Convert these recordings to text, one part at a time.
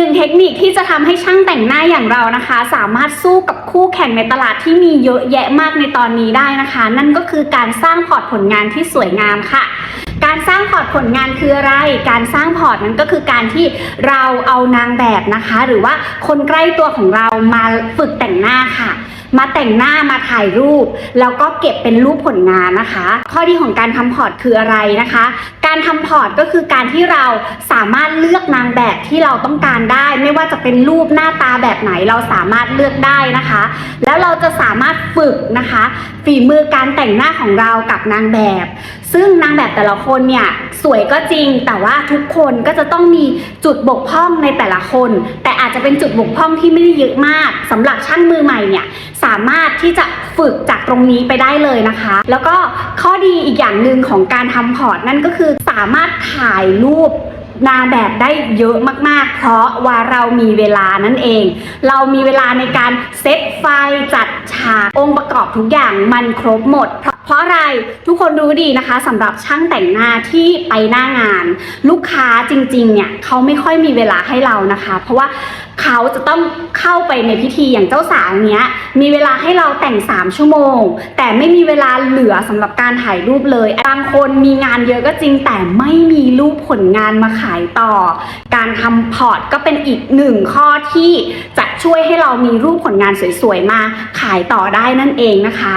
หนึ่งเทคนิคที่จะทำให้ช่างแต่งหน้าอย่างเรานะคะ สามารถสู้กับคู่แข่งในตลาดที่มีเยอะแยะมากในตอนนี้ได้นะคะ นั่นก็คือการสร้างพอร์ตผลงานที่สวยงามค่ะการสร้างพอร์ตผลงานคืออะไร การสร้างพอร์ตนั้นก็คือการที่เราเอานางแบบนะคะ หรือว่าคนใกล้ตัวของเรามาฝึกแต่งหน้าค่ะ มาแต่งหน้ามาถ่ายรูป แล้วก็เก็บเป็นรูปผลงานนะคะ ข้อดีของการทำพอร์ตคืออะไรนะคะ การทำพอร์ตก็คือการที่เราสามารถเลือกนางแบบที่เราต้องการได้ ไม่ว่าจะเป็นรูปหน้าตาแบบไหนเราสามารถเลือกได้นะคะ แล้วเราจะสามารถฝึกนะคะ ฝีมือการแต่งหน้าของเรากับนางแบบ ซึ่งนางแบบแต่ละคนเนี่ยสวยก็จริง แต่ว่าทุกคนก็จะต้องมีจุดบกพร่องในแต่ละคน แต่อาจจะเป็นจุดบกพร่องที่ไม่ได้เยอะมากสำหรับช่างมือใหม่เนี่ยสามารถที่จะฝึกจากตรงนี้ไปได้เลยนะคะ แล้วก็ข้อดีอีกอย่างหนึ่งของการทำพอร์ตนั่นก็คือสามารถถ่ายรูปนางแบบได้เยอะมากๆ เพราะว่าเรามีเวลานั่นเอง เรามีเวลาในการเซตไฟจัดฉากองค์ประกอบทุกอย่างมันครบหมด เพร เพราะอะไรทุกคนรู้ดีนะคะสำหรับช่างแต่งหน้าที่ไปหน้างาน ลูกค้าจริงๆเนี่ยเขาไม่ค่อยมีเวลาให้เรานะคะ เพราะว่าเขาจะต้องเข้าไปในพิธีอย่างเจ้าสาวเนี้ย มีเวลาให้เราแต่ง 3 ชั่วโมง แต่ไม่มีเวลาเหลือสำหรับการถ่ายรูปเลยบางคนมีงานเยอะก็จริง แต่ไม่มีรูปผลงานมาขายต่อ การทำพอร์ตก็เป็นอีกหนึ่งข้อที่จะช่วยให้เรามีรูปผลงานสวยๆมาขายต่อได้นั่นเองนะคะ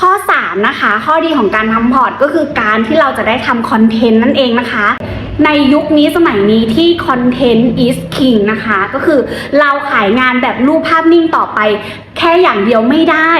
ข้อ 3 นะคะ ข้อดีของการทำพอร์ตก็คือการที่เราจะได้ทำคอนเทนต์นั่นเองนะคะ ในยุคนี้สมัยนี้ที่ content is king นะคะ ก็คือเราขายงานแบบรูปภาพนิ่งต่อไป แค่อย่างเดียวไม่ได้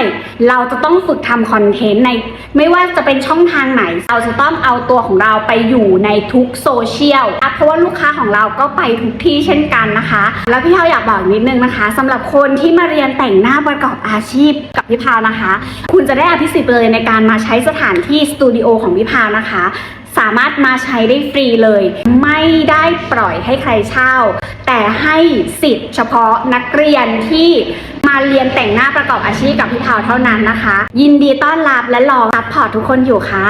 เราจะต้องฝึกทำคอนเทนต์ใน ไม่ว่าจะเป็นช่องทางไหน เราจะต้องเอาตัวของเราไปอยู่ในทุกโซเชียลเพราะว่าลูกค้าของเราก็ไปทุกที่เช่นกันนะคะ แล้วพี่เฮาอยากบอกนิดนึงนะคะสำหรับคนที่มาเรียนแต่งหน้าประกอบอาชีพกับพี่พาวนะคะ คุณจะได้อภิสิทธิ์เลยในการมาใช้สถานที่สตูดิโอของพี่พาวนะคะ สามารถมาใช้ได้ฟรีเลย ไม่ได้ปล่อยให้ใครเช่า แต่ให้สิทธิ์เฉพาะนักเรียนที่มาเรียนแต่งหน้าประกอบอาชีพกับพี่ทาวเท่านั้นนะคะ ยินดีต้อนรับและรอซัพพอร์ตทุกคนอยู่ค่ะ